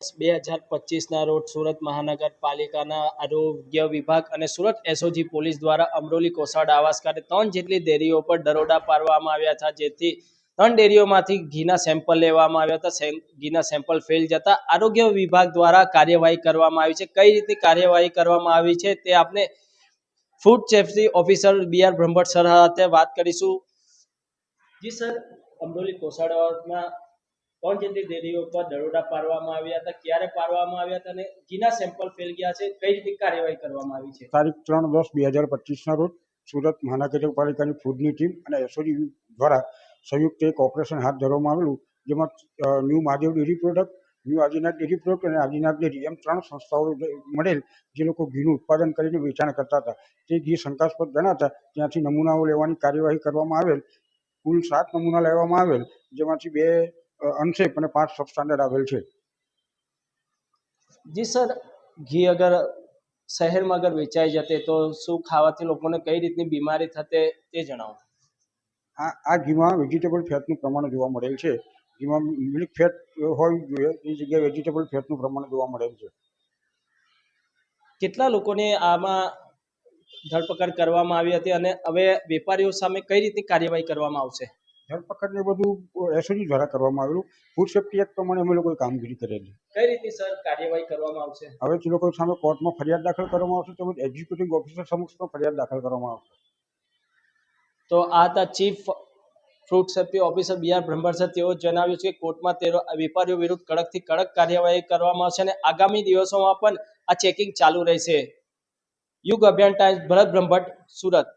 બે હજાર પચીસના રોજ સુરત મહાનગરપાલિકાના આરોગ્ય વિભાગ અને સુરત એસઓજી પોલીસ દ્વારા અમરોલી કોસાડ આવાસ ખાતે ત્રણ જેટલી ડેરીઓ પર દરોડા પાડવામાં આવ્યા હતા, જેથી ત્રણ ડેરીઓમાંથી ઘીના સેમ્પલ લેવામાં આવ્યા હતા ઘીના સેમ્પલ ફેલ જતા આરોગ્ય વિભાગ દ્વારા કાર્યવાહી કરવામાં આવી છે. કઈ રીતે કાર્યવાહી કરવામાં આવી છે તે આપણે food safety officer B R Brahmbhatt sir સાથે વાત કરીશું. જી સર, અમરોલી કોસાડામાં ત્રણ જેટલી ડેરીઓ પર દરોડા પાડવામાં આવ્યા હતા. ક્યારે પાડવામાં આવ્યા હતા અને જીના સેમ્પલ ફેલ ગયા છે? કઈ રીતે કાર્યવાહી કરવામાં આવી છે? તારીખ ત્રણ દસ બે હજાર પચીસના રોજ સુરત મહાનગરપાલિકાની ફૂડની ટીમ અને એસઓજી દ્વારા સંયુક્ત એક ઓપરેશન હાથ ધરવામાં આવેલું, જેમાં new Mahadev dairy product, new Adinath dairy product અને આદિનાથ ડેરી એમ ત્રણ સંસ્થાઓ મળેલ, જે લોકો ઘીનું ઉત્પાદન કરીને વેચાણ કરતા હતા. તે ઘી શંકાસ્પદ ગણાતા ત્યાંથી નમૂનાઓ લેવાની કાર્યવાહી કરવામાં આવેલ, કુલ સાત નમૂના લેવામાં આવેલ, જેમાંથી બે અનસેફ અને પાંચ સબસ્ટાન્ડર્ડ આવેલ છે. જી સર ઘી અગર શહેરમાં અગર વેચાઈ જતે તો શું ખાવાથી લોકોને કઈ રીતની બીમારી થતે તે જણાવો. આ આ ઘીમાં વેજીટેબલ ફેટનું પ્રમાણ જોવા મળેલ છે. ઘીમાં મિલ્ક ફેટ હોય જોઈએ એ જગ્યાએ વેજીટેબલ ફેટનું પ્રમાણ જોવા મળેલ છે. કેટલા લોકોને આમાં ધરપકડ કરવામાં આવી હતી અને હવે વેપારીઓ સામે કઈ રીતની કાર્યવાહી કરવામાં આવશે? ધરપકડ ને બધું એસઓજી દ્વારા કરવામાં આવેલું. ફૂડ સેફ્ટી એક્ટ પ્રમાણે અમે લોકોએ કામગીરી કરેલી. કઈ રીતે સર કાર્યવાહી કરવામાં આવશે? હવે તે લોકો સામે કોર્ટમાં ફરિયાદ દાખલ કરવામાં આવશે તેમજ એક્ઝિક્યુટિવ ઓફિસર સમક્ષ પણ ફરિયાદ દાખલ કરવામાં આવશે. તો આ તા chief fruit safety officer B R Brahmbhatt sir તેઓ જણાવ્યું છે કે કોર્ટમાં તેઓ વેપારીઓ વિરુદ્ધ કડકથી કડક કાર્યવાહી કરવામાં આવશે અને આગામી દિવસોમાં પણ આ ચેકિંગ ચાલુ રહેશે. યુગ અભિયાન ટાઈમ્સ ભરત બ્રહ્મભટ્ટ સુરત.